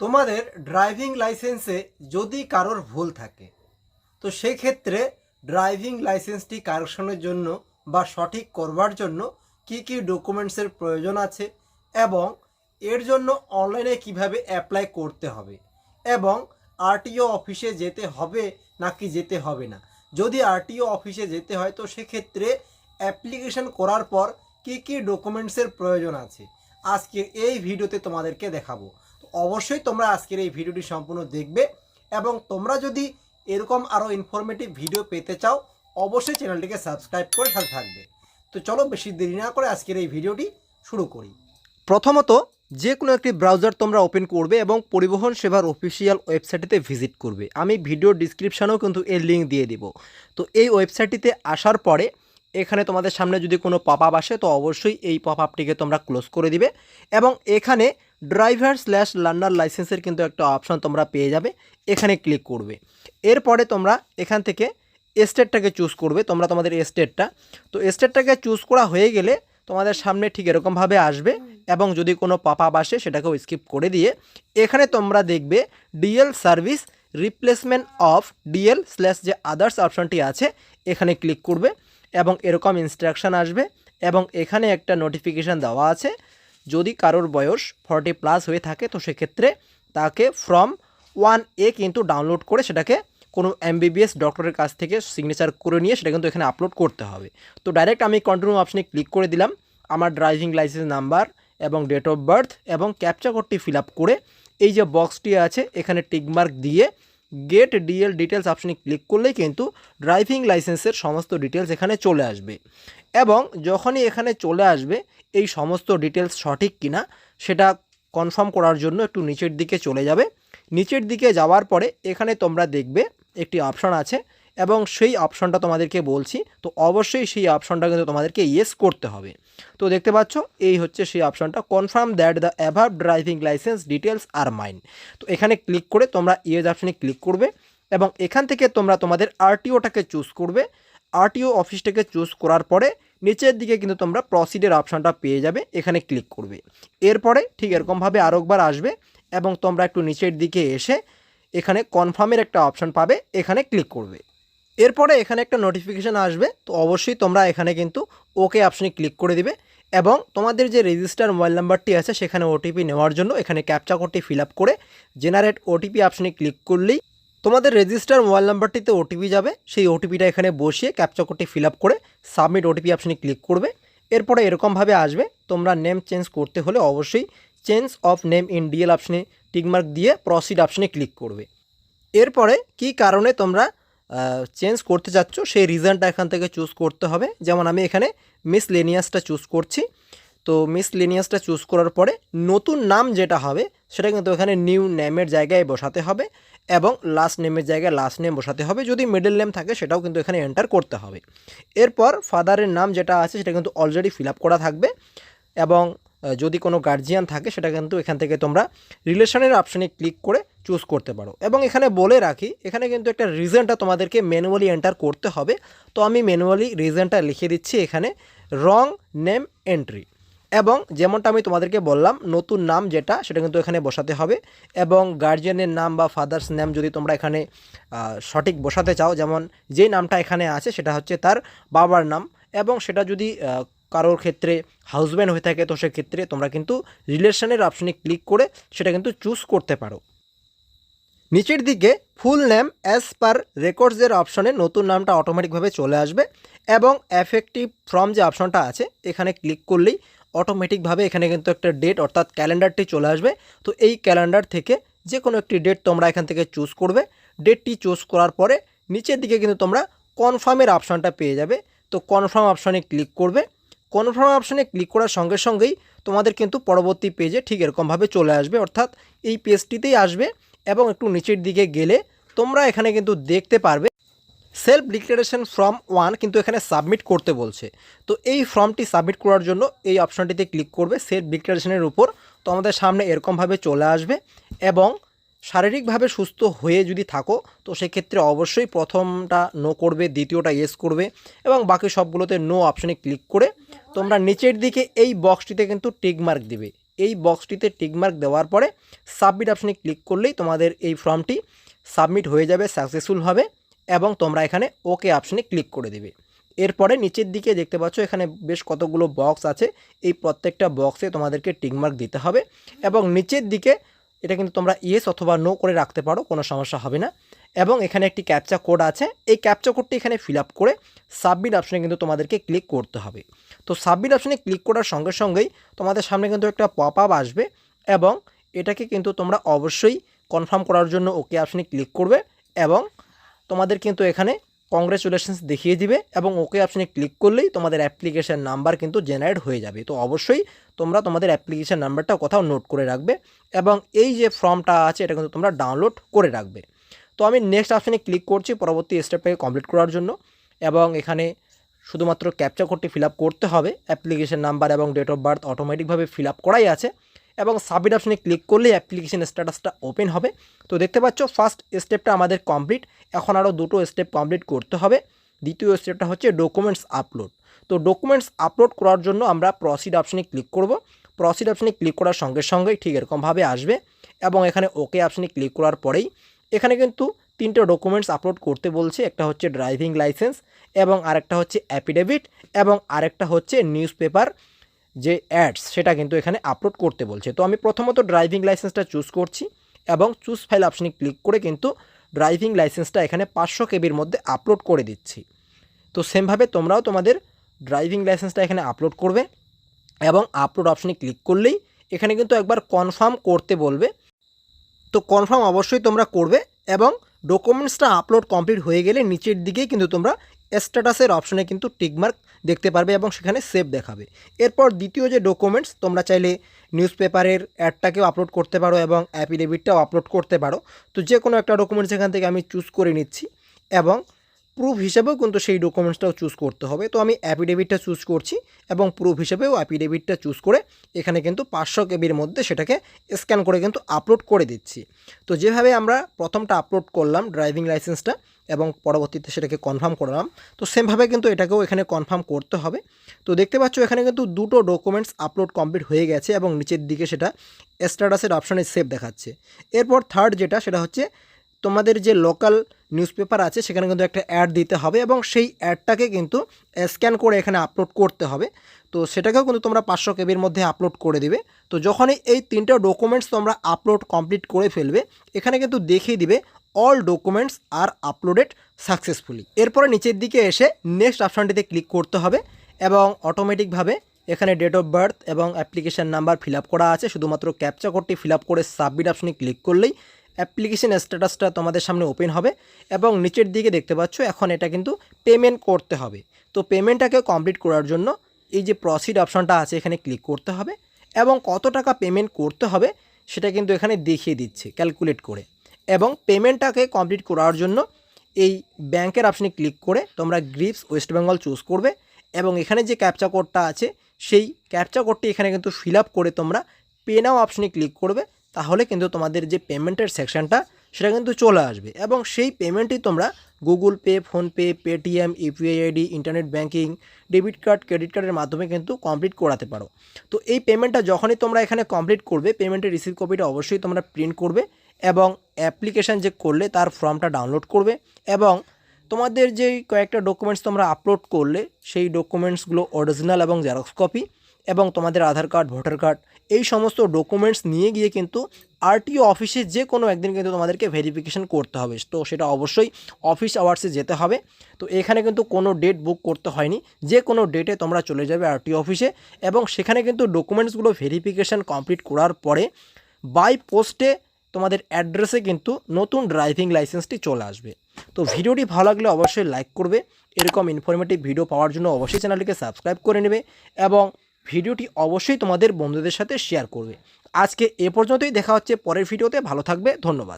তোমাদের ড্রাইভিং লাইসেন্সে যদি কারোর ভুল থাকে, তো সেক্ষেত্রে ড্রাইভিং লাইসেন্সটি কারেকশনের জন্য বা সঠিক করবার জন্য কি কি ডকুমেন্টসের প্রয়োজন আছে এবং এর জন্য অনলাইনে কীভাবে অ্যাপ্লাই করতে হবে এবং আরটিও অফিসে যেতে হবে নাকি যেতে হবে না? যদি আরটিও অফিসে যেতে হয়, তো সেক্ষেত্রে অ্যাপ্লিকেশন করার পর কি কি ডকুমেন্টসের প্রয়োজন আছে? আজকের এই ভিডিওতে তোমাদেরকে দেখাবো। অবশ্যই তোমরা আজকের এই ভিডিওটি সম্পূর্ণ দেখবে এবং তোমরা যদি এরকম আরও ইনফরমেটিভ ভিডিও পেতে চাও, অবশ্যই চ্যানেলটিকে সাবস্ক্রাইব করে সাথে থাকবে। তো চলো বেশি দেরি না করে আজকের এই ভিডিওটি শুরু করি। প্রথমত, যে কোনো একটি ব্রাউজার তোমরা ওপেন করবে এবং পরিবহন সেবার অফিসিয়াল ওয়েবসাইটটিতে ভিজিট করবে। আমি ভিডিও ডিসক্রিপশানেও কিন্তু এর লিঙ্ক দিয়ে দিব। তো এই ওয়েবসাইটটিতে আসার পরে, এখানে তোমাদের সামনে যদি কোনো পপ আসে, তো অবশ্যই এই পপ আপটিকে তোমরা ক্লোজ করে দিবে এবং এখানে ড্রাইভার স্ল্যাশ লার্নার লাইসেন্সের কিন্তু একটা অপশন তোমরা পেয়ে যাবে, এখানে ক্লিক করবে। এরপরে তোমরা এখান থেকে স্টেটটাকে চুজ করবে, তোমরা তোমাদের স্টেটটা তো স্টেটটাকে চুজ করা হয়ে গেলে তোমাদের সামনে ঠিক এরকমভাবে আসবে এবং যদি কোনো পপ আসে সেটাকেও স্কিপ করে দিয়ে এখানে তোমরা দেখবে DL service replacement of DL slash যে আদার্স অপশনটি আছে, এখানে ক্লিক করবে এবং এরকম ইনস্ট্রাকশান আসবে এবং এখানে একটা নোটিফিকেশান দেওয়া আছে যদি কারোর বয়স ফর্টি প্লাস হয়ে থাকে, তো সেক্ষেত্রে তাকে ফ্রম ওয়ান এ কিন্তু ডাউনলোড করে সেটাকে কোনো এমবিবিএস ডক্টরের কাছ থেকে সিগনেচার করে নিয়ে সেটা কিন্তু এখানে আপলোড করতে হবে। তো ডাইরেক্ট আমি কন্টিনিউ অপশনে ক্লিক করে দিলাম। আমার ড্রাইভিং লাইসেন্স নাম্বার এবং ডেট অফ বার্থ এবং ক্যাপচা কোডটি ফিল করে এই যে বক্সটি আছে, এখানে টিকমার্ক দিয়ে গেট ডিএল ডিটেলস অপশনে ক্লিক করলেই কিন্তু ড্রাইভিং লাইসেন্সের সমস্ত ডিটেলস এখানে চলে আসবে। এবং যখনই এখানে চলে আসবে, এই সমস্ত ডিটেলস সঠিক কিনা, সেটা কনফার্ম করার জন্য একটু নিচের দিকে চলে যাবে। নিচের দিকে যাওয়ার পরে এখানে তোমরা দেখবে, একটি অপশান আছে এবং সেই অপশনটা তোমাদেরকে বলছি, তো অবশ্যই সেই অপশনটা কিন্তু তোমাদেরকে ইয়েস করতে হবে। তো দেখতে পাচ্ছ, এই হচ্ছে সেই অপশনটা confirm that the above driving licence details are mine তো এখানে ক্লিক করে তোমরা ইয়েস অপশনে ক্লিক করবে এবং এখান থেকে তোমরা তোমাদের আরটিওটাকে চুজ করবে। আরটিও অফিসটাকে চুজ করার পরে নিচের দিকে কিন্তু তোমরা প্রসিডের অপশনটা পেয়ে যাবে, এখানে ক্লিক করবে। এরপরে ঠিক এরকমভাবে আরও একবার আসবে এবং তোমরা একটু নিচের দিকে এসে এখানে কনফার্মের একটা অপশন পাবে, এখানে ক্লিক করবে। এরপরে এখানে একটা নোটিফিকেশান আসবে, তো অবশ্যই তোমরা এখানে কিন্তু ওকে অপশনে ক্লিক করে দিবে এবং তোমাদের যে রেজিস্টার মোবাইল নাম্বারটি আছে সেখানে ওটিপি নেওয়ার জন্য এখানে ক্যাপচা কোডটি ফিল করে জেনারেট ওটিপি অপশনে ক্লিক করলেই তোমাদের রেজিস্টার মোবাইল নাম্বারটিতে ওটিপি যাবে। সেই ওটিপিটা এখানে বসিয়ে ক্যাপচা কোডটি ফিল করে সাবমিট ওটিপি অপশনে ক্লিক করবে। এরপরে এরকমভাবে আসবে, তোমরা নেম চেঞ্জ করতে হলে অবশ্যই change of name in DL অপশনে টিকমার্ক দিয়ে প্রসিড অপশনে ক্লিক করবে। এরপরে কি কারণে তোমরা চেঞ্জ করতে চাচ্ছ সেই রিজনটা এখান থেকে চুজ করতে হবে। যেমন আমি এখানে মিস লেনিয়াসটা চুজ করছি। তো মিস লেনিয়াসটা চুজ করার পরে নতুন নাম যেটা হবে, সেটা কিন্তু এখানে নিউ নেমের জায়গায় বসাতে হবে এবং লাস্ট নেমের জায়গায় লাস্ট নেম বসাতে হবে। যদি মিডল নেম থাকে, সেটাও কিন্তু এখানে এন্টার করতে হবে। এরপর ফাদারের নাম যেটা আছে, সেটা কিন্তু অলরেডি ফিল করা থাকবে এবং যদি কোনো গার্জিয়ান থাকে, সেটা কিন্তু এখান থেকে তোমরা রিলেশনের অপশনে ক্লিক করে চুজ করতে পারো। এবং এখানে বলে রাখি, এখানে কিন্তু একটা রিজনটা তোমাদেরকে ম্যানুয়ালি এন্টার করতে হবে। তো আমি ম্যানুয়ালি রিজনটা লিখে দিচ্ছি এখানে রং নেম এন্ট্রি এবং যেমনটা আমি তোমাদেরকে বললাম, নতুন নাম যেটা, সেটা কিন্তু এখানে বসাতে হবে। এবং গার্জিয়ানের নাম বা ফাদার্স নেম যদি তোমরা এখানে সঠিক বসাতে চাও, যেমন যেই নামটা এখানে আছে, সেটা হচ্ছে তার বাবার নাম। এবং সেটা যদি কারোর ক্ষেত্রে হাজব্যান্ড হয়ে থাকে, তো সেক্ষেত্রে তোমরা কিন্তু রিলেশনের অপশনে ক্লিক করে সেটা কিন্তু চুজ করতে পারো। নিচের দিকে ফুল নেম অ্যাজ পার রেকর্ডসের অপশনে নতুন নামটা অটোমেটিকভাবে চলে আসবে এবং এফেক্টিভ ফ্রম যে অপশনটা আছে, এখানে ক্লিক করলেই অটোমেটিকভাবে এখানে কিন্তু একটা ডেট অর্থাৎ ক্যালেন্ডারটি চলে আসবে। তো এই ক্যালেন্ডার থেকে যে কোনো একটি ডেট তোমরা এখান থেকে চুজ করবে। ডেটটি চুজ করার পরে নিচের দিকে কিন্তু তোমরা কনফার্মের অপশনটা পেয়ে যাবে। তো কনফার্ম অপশানে ক্লিক করবে। কনফার্ম অপশানে ক্লিক করার সঙ্গে সঙ্গেই তোমাদের কিন্তু পরবর্তী পেজে ঠিক এরকমভাবে চলে আসবে। অর্থাৎ এই পেজটিতেই আসবে। এবং একটু নিচের দিকে গেলে তোমরা এখানে কিন্তু দেখতে পারবে সেলফ ডিক্লারেশন ফর্ম ওয়ান কিন্তু এখানে সাবমিট করতে বলছে। তো এই ফর্মটি সাবমিট করার জন্য এই অপশনটিতে ক্লিক করবে সেলফ ডিক্লারেশনের উপর। তো আমাদের সামনে এরকমভাবে চলে আসবে এবং শারীরিকভাবে সুস্থ হয়ে যদি থাকো, তো সেক্ষেত্রে অবশ্যই প্রথমটা নো করবে, দ্বিতীয়টা ইয়েস করবে এবং বাকি সবগুলোতে নো অপশনে ক্লিক করে তোমরা নিচের দিকে এই বক্সটিতে কিন্তু টিক মার্ক দিবে। এই বক্সটিতে টিকমার্ক দেওয়ার পরে সাবমিট অপশনে ক্লিক করলেই তোমাদের এই ফর্মটি সাবমিট হয়ে যাবে সাকসেসফুলভাবে এবং তোমরা এখানে ওকে অপশনে ক্লিক করে দেবে। এরপরে নিচের দিকে দেখতে পাচ্ছ এখানে বেশ কতগুলো বক্স আছে, এই প্রত্যেকটা বক্সে তোমাদেরকে টিকমার্ক দিতে হবে এবং নিচের দিকে এটা কিন্তু তোমরা ইয়েস অথবা নো করে রাখতে পারো, কোনো সমস্যা হবে না। এবং এখানে একটি ক্যাপচা কোড আছে। এই ক্যাপচা কোডটি এখানে ফিল আপ করে সাবমিট অপশনে কিন্তু তোমাদেরকে ক্লিক করতে হবে। তো সাবমিট অপশনে ক্লিক করার সঙ্গে সঙ্গেই তোমাদের সামনে কিন্তু একটা পপ আপ আসবে এবং এটাকে কিন্তু তোমরা অবশ্যই কনফার্ম করার জন্য ওকে অপশনে ক্লিক করবে এবং তোমাদের কিন্তু এখানে কংগ্রেচুলেশনস দেখিয়ে দিবে এবং ওকে অপশনে ক্লিক করলেই তোমাদের অ্যাপ্লিকেশান নাম্বার কিন্তু জেনারেট হয়ে যাবে। তো অবশ্যই তোমরা তোমাদের অ্যাপ্লিকেশান নাম্বারটা কোথাও নোট করে রাখবে এবং এই যে ফর্মটা আছে, এটা কিন্তু তোমরা ডাউনলোড করে রাখবে। তো আমি নেক্সট অপশনে ক্লিক করছি পরবর্তী স্টেপটাকে কমপ্লিট করার জন্য এবং এখানে শুধুমাত্র ক্যাপচা কোডটি ফিল করতে হবে অ্যাপ্লিকেশন নাম্বার এবং ডেট অফ বার্থ অটোমেটিকভাবে ফিল করাই আছে এবং সাবমিট অপশানে ক্লিক করলেই অ্যাপ্লিকেশন স্ট্যাটাসটা ওপেন হবে। তো দেখতে পাচ্ছ ফার্স্ট স্টেপটা আমাদের কমপ্লিট এখন আরও দুটো স্টেপ কমপ্লিট করতে হবে। দ্বিতীয় স্টেপটা হচ্ছে ডকুমেন্টস আপলোড তো ডকুমেন্টস আপলোড করার জন্য আমরা প্রসিড অপশানে ক্লিক করব। প্রসিড অপশনে ক্লিক করার সঙ্গে সঙ্গেই ঠিক এরকমভাবে আসবে এবং এখানে ওকে অপশনে ক্লিক করার পরেই এখানে কিন্তু তিনটে ডকুমেন্টস আপলোড করতে বলছে, একটা হচ্ছে ড্রাইভিং লাইসেন্স এবং আরেকটা হচ্ছে অ্যাফিডেভিট এবং আরেকটা হচ্ছে নিউজ পেপার যে অ্যাডস সেটা কিন্তু এখানে আপলোড করতে বলছে। তো আমি প্রথমত ড্রাইভিং লাইসেন্সটা চুজ করছি এবং চুজ ফাইল অপশনে ক্লিক করে কিন্তু ড্রাইভিং লাইসেন্সটা এখানে পাঁচশো কেবির মধ্যে আপলোড করে দিচ্ছি। তো সেমভাবে তোমরাও তোমাদের ড্রাইভিং লাইসেন্সটা এখানে আপলোড করবে এবং আপলোড অপশনে ক্লিক করলেই এখানে কিন্তু একবার কনফার্ম করতে বলবে তো কনফার্ম অবশ্যই তোমরা করবে এবং ডকুমেন্টসটা আপলোড কমপ্লিট হয়ে গেলে নিচের দিকে কিন্তু তোমরা স্ট্যাটাসের অপশনে কিন্তু টিকমার্ক দেখতে পারবে এবং সেখানে সেভ দেখাবে। এরপর দ্বিতীয় যে ডকুমেন্টস তোমরা চাইলে নিউজ পেপারের অ্যাডটাকেও আপলোড করতে পারো এবং অ্যাফিডেভিটটাও আপলোড করতে পারো। তো যে কোনো একটা ডকুমেন্টস এখান থেকে আমি চুজ করে নিচ্ছি এবং প্রুফ হিসেবেও কিন্তু সেই ডকুমেন্টসটাও চুজ করতে হবে। তো আমি অ্যাফিডেভিটটা চুজ করছি এবং প্রুফ হিসেবেও অ্যাফিডেভিটটা চুজ করে এখানে কিন্তু পাঁচশো কেবির মধ্যে সেটাকে স্ক্যান করে কিন্তু আপলোড করে দিচ্ছি। তো যেভাবে আমরা প্রথমটা আপলোড করলাম ড্রাইভিং লাইসেন্সটা এবং পরবর্তীতে সেটাকে কনফার্ম করলাম, তো সেমভাবে কিন্তু এটাকেও এখানে কনফার্ম করতে হবে। তো দেখতে পাচ্ছ এখানে কিন্তু দুটো ডকুমেন্টস আপলোড কমপ্লিট হয়ে গেছে এবং নিচের দিকে সেটা স্ট্যাটাসের অপশানে সেভ দেখাচ্ছে। এরপর থার্ড যেটা, সেটা হচ্ছে তোমাদের যে লোকাল নিউজ পেপার আছে, সেখানে কিন্তু একটা অ্যাড দিতে হবে এবং সেই অ্যাডটাকে কিন্তু স্ক্যান করে এখানে আপলোড করতে হবে। তো সেটাকেও কিন্তু তোমরা পাঁচশো কেবির মধ্যে আপলোড করে দিবে। তো যখনই এই তিনটা ডকুমেন্টস তোমরা আপলোড কমপ্লিট করে ফেলবে, এখানে কিন্তু দেখিয়ে দিবে all documents are uploaded successfully এরপরে নিচের দিকে এসে নেক্সট অপশানটিতে ক্লিক করতে হবে এবং অটোমেটিকভাবে এখানে ডেট অফ বার্থ এবং অ্যাপ্লিকেশান নাম্বার ফিল করা আছে। শুধুমাত্র ক্যাপচা কোডটি ফিল করে সাবমিট অপশনে ক্লিক করলেই অ্যাপ্লিকেশন স্ট্যাটাসটা তোমাদের সামনে ওপেন হবে এবং নিচের দিকে দেখতে পাচ্ছ, এখন এটা কিন্তু পেমেন্ট করতে হবে। তো পেমেন্টটাকে কমপ্লিট করার জন্য এই যে প্রসিড অপশনটা আছে, এখানে ক্লিক করতে হবে এবং কত টাকা পেমেন্ট করতে হবে সেটা কিন্তু এখানে দেখিয়ে দিচ্ছে ক্যালকুলেট করে। এবং পেমেন্টটাকে কমপ্লিট করার জন্য এই ব্যাংকের অপশনে ক্লিক করে তোমরা গ্রিপস ওয়েস্ট বেঙ্গল চুজ করবে এবং এখানে যে ক্যাপচা কোডটা আছে, সেই ক্যাপচা কোডটি এখানে কিন্তু ফিল করে তোমরা পে নাও অপশনে ক্লিক করবে তাহলে কিন্তু তোমাদের যে পেমেন্টের সেকশনটা সেটা কিন্তু চলে আসবে। এবং সেই পেমেন্টই তোমরা Google Pay PhonePe Paytm UPI ID internet banking debit card credit কার্ডের মাধ্যমে কিন্তু কমপ্লিট করাতে পারো। তো এই পেমেন্টটা যখনই তোমরা এখানে কমপ্লিট করবে পেমেন্টের রিসিভ কপিটা অবশ্যই তোমরা প্রিন্ট করবে এবং অ্যাপ্লিকেশান যে করলে তার ফর্মটা ডাউনলোড করবে এবং তোমাদের যে কয়েকটা ডকুমেন্টস তোমরা আপলোড করলে, সেই ডকুমেন্টসগুলো অরিজিনাল এবং জেরক্স কপি এবং তোমাদের আধার কার্ড, ভোটার কার্ড এই সমস্ত ডকুমেন্টস নিয়ে গিয়ে কিন্তু আরটিও অফিসে যে কোনো একদিন কিন্তু তোমাদেরকে ভেরিফিকেশন করতে হবে। তো সেটা অবশ্যই অফিস আওয়ার্সে যেতে হবে। তো এখানে কিন্তু কোনো ডেট বুক করতে হয়নি। যে কোনো ডেটে তোমরা চলে যাবে আরটিও অফিসে এবং সেখানে কিন্তু ডকুমেন্টসগুলো ভেরিফিকেশন কমপ্লিট করার পরে বাই পোস্টে তোমাদের অ্যাড্রেসে কিন্তু নতুন ড্রাইভিং লাইসেন্সটি চলে আসবে। তো ভিডিওটি ভালো লাগলে অবশ্যই লাইক করবে। এরকম ইনফরমেটিভ ভিডিও পাওয়ার জন্য অবশ্যই চ্যানেলটিকে সাবস্ক্রাইব করে নেবে এবং ভিডিওটি অবশ্যই তোমাদের বন্ধুদের সাথে শেয়ার করবে। আজকে এ পর্যন্তই, দেখা হচ্ছে পরের ভিডিওতে, ভালো থাকবে, ধন্যবাদ।